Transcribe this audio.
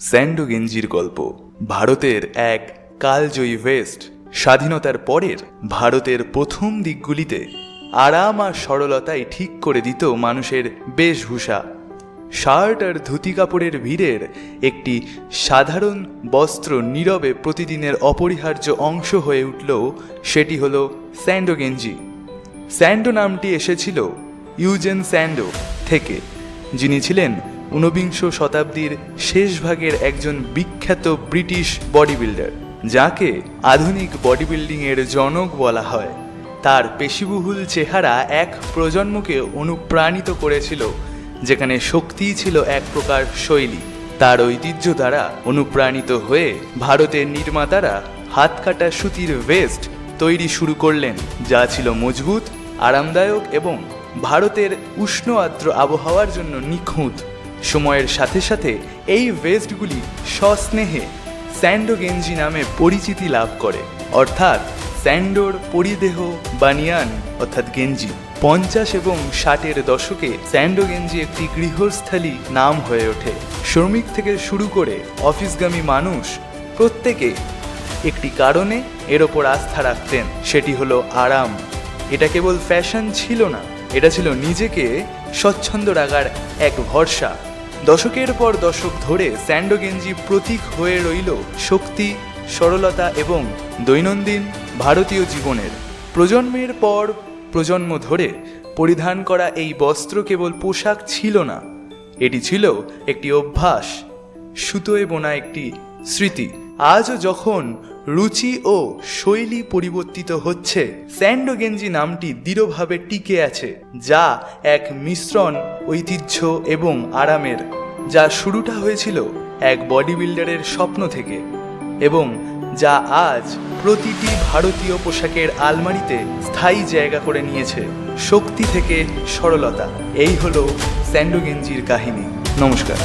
Sandow গেঞ্জির গল্প। ভারতের এক কালজয়ী ভেস্ট স্বাধীনতার পরের ভারতের প্রথম দিকগুলিতে আরাম আর সরলতাই ঠিক করে দিত মানুষের বেশভূষা। শার্ট আর ধুতি কাপড়ের ভিড়ের একটি সাধারণ বস্ত্র নীরবে প্রতিদিনের অপরিহার্য অংশ হয়ে উঠল সেটি হলো স্যান্ডো গেঞ্জি। স্যান্ডো নামটি এসেছিল ইউজেন স্যান্ডো থেকে, যিনি ছিলেন ঊনবিংশ শতাব্দীর শেষ ভাগের একজন বিখ্যাত ব্রিটিশ বডি বিল্ডার যাকে আধুনিক বডি বিল্ডিংয়ের জনক বলা হয়। তার পেশিবহুল চেহারা এক প্রজন্মকে অনুপ্রাণিত করেছিল, যেখানে শক্তিই ছিল এক প্রকার শৈলী। তার ঐতিহ্য দ্বারা অনুপ্রাণিত হয়ে ভারতের নির্মাতারা হাত কাটা সুতির ভেস্ট তৈরি শুরু করলেন, যা ছিল মজবুত, আরামদায়ক এবং ভারতের উষ্ণ আর্দ্র আবহাওয়ার জন্য নিখুঁত। সময়ের সাথে সাথে এই ভেস্টগুলি সস্নেহে স্যান্ডো গেঞ্জি নামে পরিচিতি লাভ করে। অর্থাৎ স্যান্ডোর পরিদেহ বানিয়ান, অর্থাৎ গেঞ্জি। পঞ্চাশ এবং ষাটের দশকে স্যান্ডো গেঞ্জি একটি গৃহস্থালী নাম হয়ে ওঠে। শ্রমিক থেকে শুরু করে অফিসগামী মানুষ প্রত্যেকে একটি কারণে এর ওপর আস্থা রাখতেন, সেটি হলো আরাম। এটা কেবল ফ্যাশন ছিল না, এটা ছিল নিজেকে স্বচ্ছন্দ রাখার এক ভরসা। দশকের পর দশক ধরে স্যান্ডো গেঞ্জি প্রতীক হয়ে রইল শক্তি, সরলতা এবং দৈনন্দিন ভারতীয় জীবনের। প্রজন্মের পর প্রজন্ম ধরে পরিধান করা এই বস্ত্র কেবল পোশাক ছিল না, এটি ছিল একটি অভ্যাস, সুতোয় বোনা একটি স্মৃতি। আজও যখন রুচি ও শৈলী পরিবর্তিত হচ্ছে। স্যান্ডো গেঞ্জি নামটি দৃঢ়ভাবে টিকে আছে, যা এক মিশ্রণ, ঐতিহ্য এবং আরামের, যা শুরুটা হয়েছিল এক বডি বিল্ডারের স্বপ্ন থেকে এবং যা আজ প্রতিটি ভারতীয় পোশাকের আলমারিতে স্থায়ী জায়গা করে নিয়েছে। শক্তি থেকে সরলতা, এই হলো স্যান্ডো গেঞ্জির কাহিনী। নমস্কার।